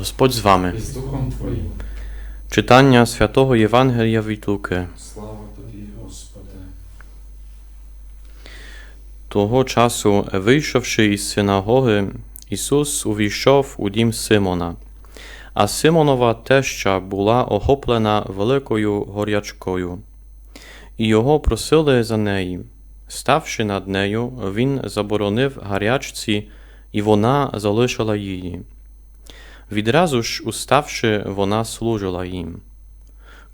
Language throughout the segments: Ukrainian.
Господь з вами. і з Духом Твоїм. Читання святого Євангелія від Луки. Слава Тобі, Господи. Того часу, вийшовши із синагоги, Ісус увійшов у дім Симона. А Симонова теща була охоплена великою горячкою, і його просили за неї. Ставши над нею, він заборонив гарячці, і вона залишила її. Відразу ж, уставши, вона служила їм.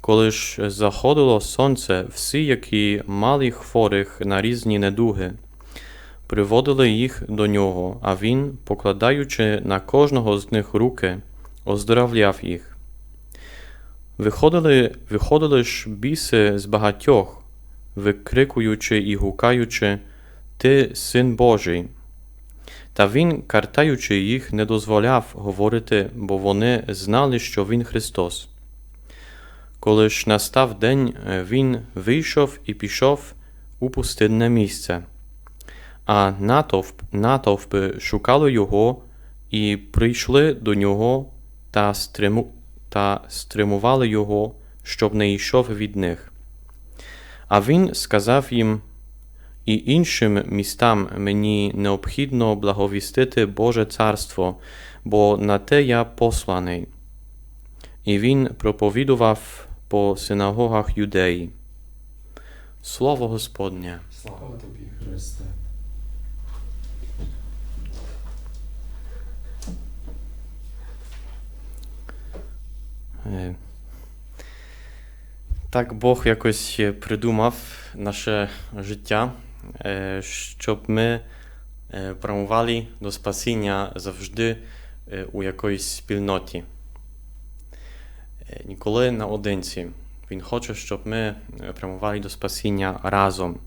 Коли ж заходило сонце, всі, які мали хворих на різні недуги, приводили їх до нього, а він, покладаючи на кожного з них руки, оздоровляв їх. Виходили, виходили ж біси з багатьох, викрикуючи і гукаючи Ти син Божий. Та він, картаючи їх, не дозволяв говорити, бо вони знали, що він Христос. Коли ж настав день, е, він вийшов і пішов у пустинне місце. А натовп, натовпи шукали його і прийшли до нього та, стриму, та стримували його, щоб не йшов від них. А він сказав їм, і іншим містам мені необхідно благовістити Боже царство, бо на те я посланий. І він проповідував по синагогах юдеї. Слово Господнє. Слава Тобі, Христе. Е, Так Бог якось придумав наше життя, щоб ми е, прямували до спасіння завжди е, у якоїсь спільноті. Е, Ніколи наодинці. Він хоче, щоб ми е, прямували до спасіння разом.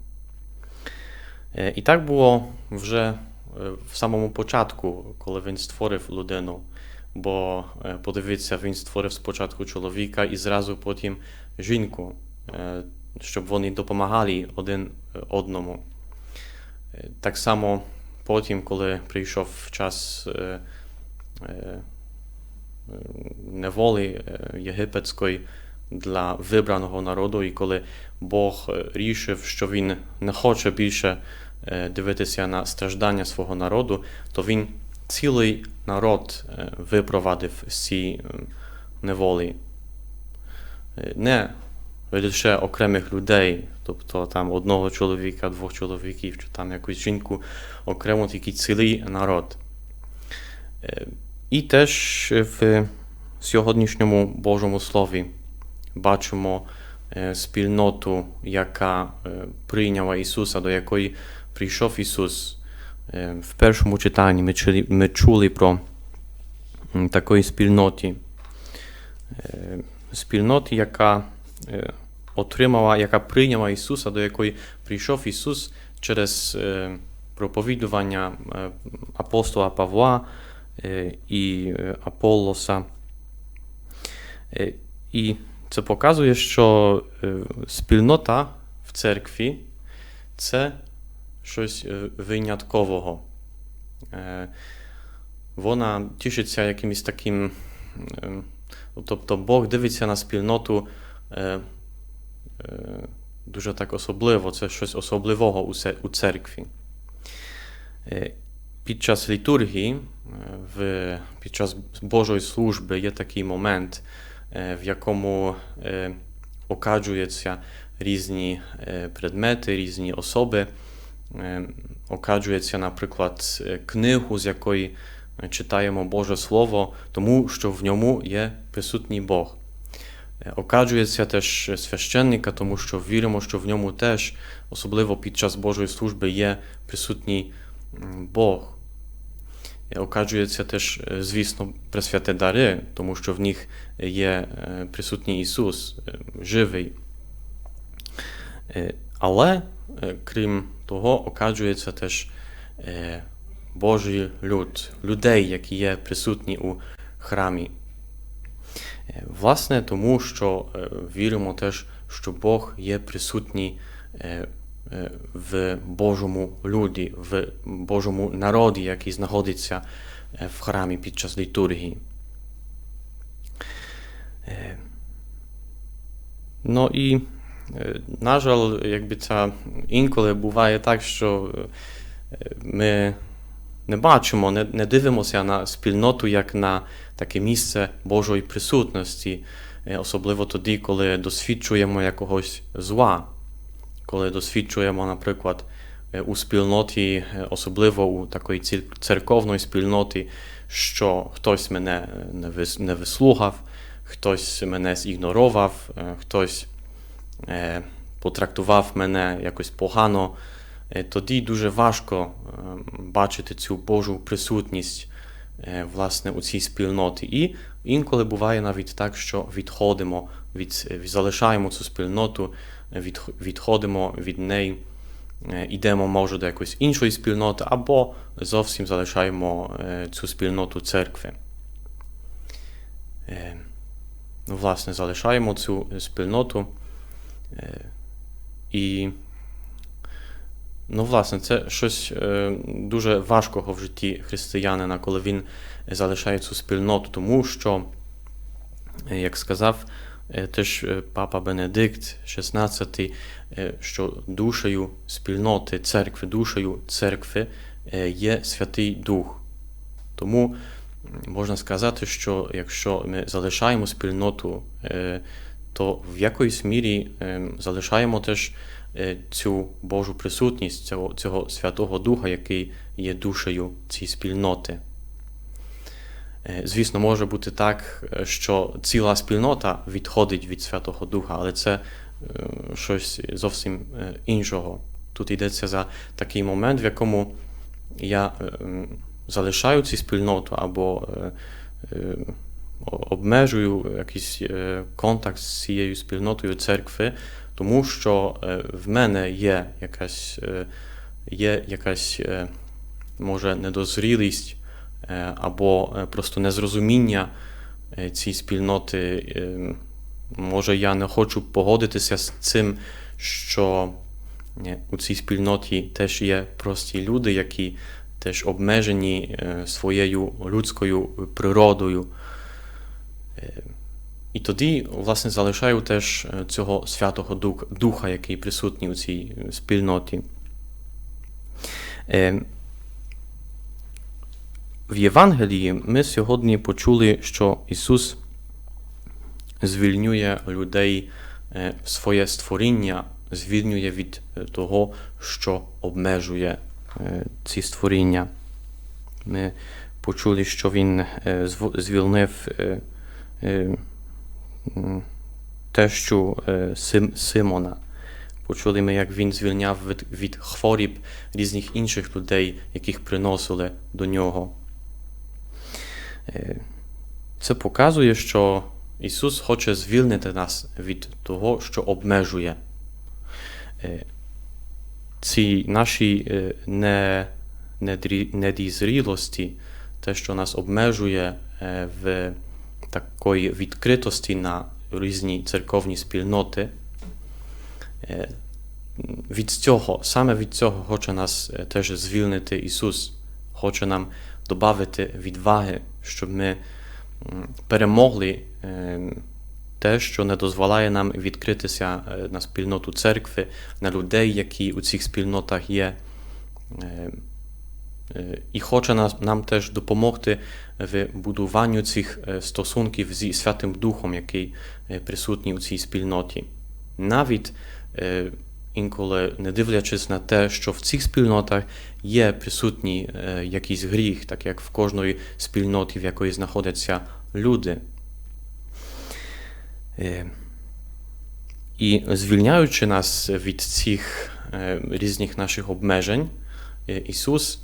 Е, І так було вже е, в самому початку, коли він створив людину. Бо е, подивіться, він створив спочатку чоловіка і зразу потім жінку, е, щоб вони допомагали один е, одному. Е, Так само потім, коли прийшов час е, неволі єгипетської для вибраного народу, і коли Бог рішив, що він не хоче більше дивитися на страждання свого народу, то він цілий народ випровадив з цієї неволі. Не лише окремих людей, тобто там одного чоловіка, двох чоловіків, чи там якусь жінку, окремо тільки цілий народ. Е, І теж в сьогоднішньому Божому Слові бачимо е, спільноту, яка е, прийняла Ісуса, до якої прийшов Ісус. В першому читанні ми чули, ми чули про такої спільноті. Спільноті, яка отримала, яка прийняла Ісуса, до якої прийшов Ісус через е, проповідування е, апостола Павла е, і е, Аполлоса. Е, І це показує, що е, спільнота в церкві це щось е, виняткового. Е, Вона тішиться якимось таким. е, Тобто Бог дивиться на спільноту е, е, дуже так особливо, це щось особливого у церкві. Е, Під час літургії, е, в, під час Божої служби є такий момент, е, в якому е, окаджуються різні е, предмети, різні особи. Е, Окаджується, наприклад, е, книгу, з якої е, читаємо Боже Слово, тому що в ньому є присутній Бог. Окаджується теж священника, тому що віримо, що в ньому теж, особливо під час Божої служби, є присутній Бог. Окаджується теж, е, звісно, пресвяте дари, тому що в них є е, присутній Ісус, е, живий. Але, крім того, окаджується теж Божий люд, людей, які є присутні у храмі. Е, власне, тому що е, віримо теж, що Бог є присутній е, в Божому люді, в Божому народі, який знаходиться в храмі під час літургії. Ну і, на жаль, якби це інколи буває так, що ми не бачимо, не, не дивимося на спільноту як на таке місце Божої присутності, е, особливо тоді, коли досвідчуємо якогось зла, коли досвідчуємо, наприклад, е, у спільноті, е, особливо у такої церковної спільноті, що хтось мене не вислухав, хтось мене зігнорував, хтось потрактував мене якось погано, тоді дуже важко бачити цю Божу присутність е, власне у цій спільноті. І інколи буває навіть так, що відходимо, від, е, залишаємо цю спільноту, е, від, відходимо від неї, йдемо, може, до якоїсь іншої спільноти, або зовсім залишаємо цю спільноту церкви. Ну, власне, залишаємо цю спільноту. І, ну, власне, це щось е, дуже важкого в житті християнина, коли він залишає цю спільноту, тому що, е, як сказав е, теж папа Бенедикт XVI, е, що душею спільноти церкви, душею церкви є Святий Дух. Тому можна сказати, що якщо ми залишаємо спільноту, то в якоїсь мірі е, залишаємо теж цю Божу присутність, цього, цього Святого Духа, який є душею цієї спільноти. Е, Звісно, може бути так, е, що ціла спільнота відходить від Святого Духа, але це е, щось зовсім е, іншого. Тут йдеться за такий момент, в якому я е, залишаю цю спільноту або е, е, обмежую якийсь е, контакт з цією спільнотою церкви, тому що е, в мене є якась, е, є якась е, може недозрілість або просто незрозуміння цієї спільноти. Може, я не хочу погодитися з цим, що у цій спільноті теж є прості люди, які теж обмежені своєю людською природою. І тоді, власне, залишаю теж е, цього Святого Духа, який присутній у цій е, спільноті. Е, В Євангелії ми сьогодні почули, що Ісус звільнює людей своє створіння, звільнює від того, що обмежує ці створіння. Ми почули, що Він звільнив тещу Сим, Симона. Почули ми, як він звільняв від, від хворіб різних інших людей, яких приносили до нього. Це показує, що Ісус хоче звільнити нас від того, що обмежує. Ці наші не, недізрілості, те, що нас обмежує в такої відкритості на різні церковні спільноти, е, від цього, саме від цього хоче нас е, теж звільнити Ісус, хоче нам додати відваги, щоб ми перемогли е, те, що не дозволяє нам відкритися на спільноту церкви, на людей, які у цих спільнотах є. Е, І хоче нам теж допомогти в будуванню цих е, стосунків зі Святим Духом, який е, присутній у цій спільноті. Навіть інколи не дивлячись на те, що в цих спільнотах є присутній якийсь гріх, так як в кожної спільноті, в якої знаходяться люди. І звільняючи нас від цих різних наших обмежень, Ісус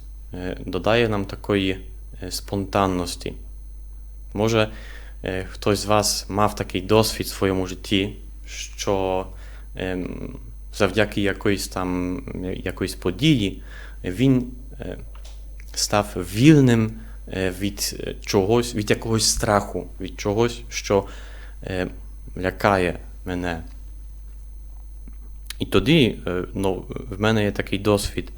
додає нам такої е, спонтанності. Може, е, хтось з вас мав такий досвід в своєму житті, що ем, завдяки якоїсь там якоїсь події він е, став вільним е, від е, чогось, від якогось страху, від чогось, що е, лякає мене. І тоді е, ну, в мене є такий досвід,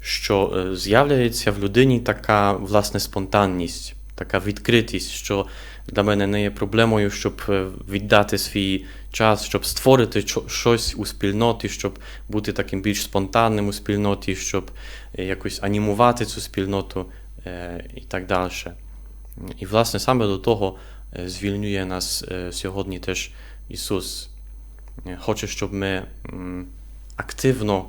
що е, з'являється в людині така власне спонтанність, така відкритість, що для мене не є проблемою, щоб е, віддати свій час, щоб створити щось у спільноті, щоб бути таким більш спонтанним у спільноті, щоб е, якось анімувати цю спільноту і так далі. І, власне, саме до того звільнює нас сьогодні теж Ісус. Хоче, щоб ми активно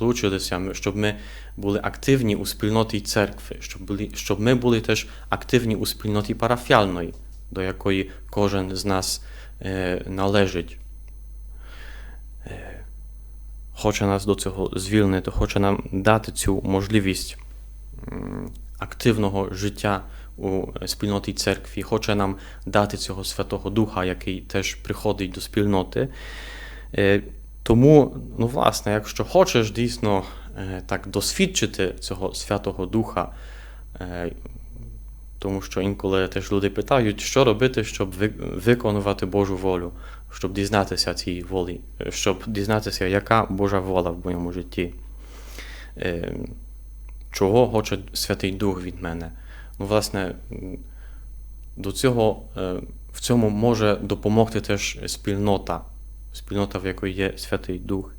включилися, щоб ми були активні у спільноті церкви, щоб, були, щоб ми були теж активні у спільноті парафіальної, до якої кожен з нас е, належить. Е, Хоче нас до цього звільнити, хоче нам дати цю можливість активного життя у спільноті церкві, хоче нам дати цього Святого Духа, який теж приходить до спільноти. Тому, ну, власне, якщо хочеш дійсно е, так досвідчити цього Святого Духа, е, тому що інколи теж люди питають, що робити, щоб ви- виконувати Божу волю, щоб дізнатися цій волі, е, щоб дізнатися, яка Божа воля в моєму житті. Чого хоче Святий Дух від мене? Ну, власне, до цього в цьому може допомогти теж спільнота, спільнота, в якої є Святий Дух.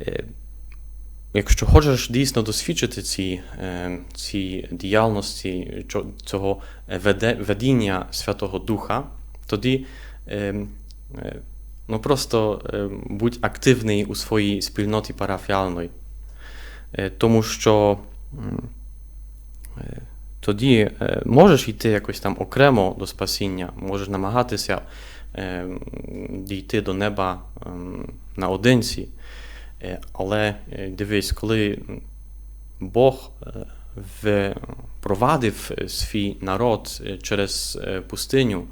Е, Якщо хочеш дійсно досвідчити ці, е, ці діяльності, цього ведіння Святого Духа, тоді е, ну, просто будь активний у своїй спільноті парафіальної. Тому що тоді можеш йти якось там окремо до спасіння, можеш намагатися дійти до неба ем, наодинці. Е, Але е, дивись, коли Бог е, впровадив свій народ через пустиню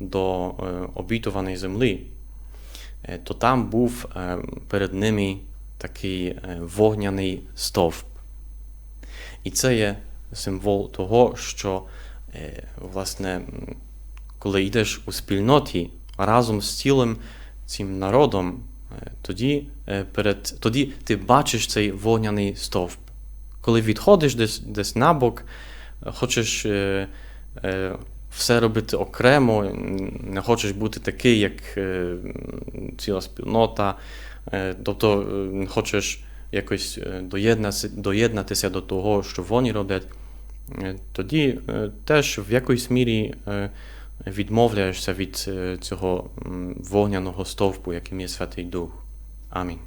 до обітованої землі, то там був перед ними такий вогняний стовп. І це є символ того, що власне, коли йдеш у спільноті разом з цілим цим народом, е, тоді, е, перед, тоді ти бачиш цей вогняний стовп. Коли відходиш десь, десь набок, е, хочеш е, е, все робити окремо, не хочеш бути такий, як е, ціла спільнота, е, тобто е, не хочеш якось доєднатися, доєднатися до того, що вони роблять, тоді е, теж в якоїсь мірі е, відмовляєшся від е, цього м, вогняного стовпу, яким є Святий Дух. Амінь.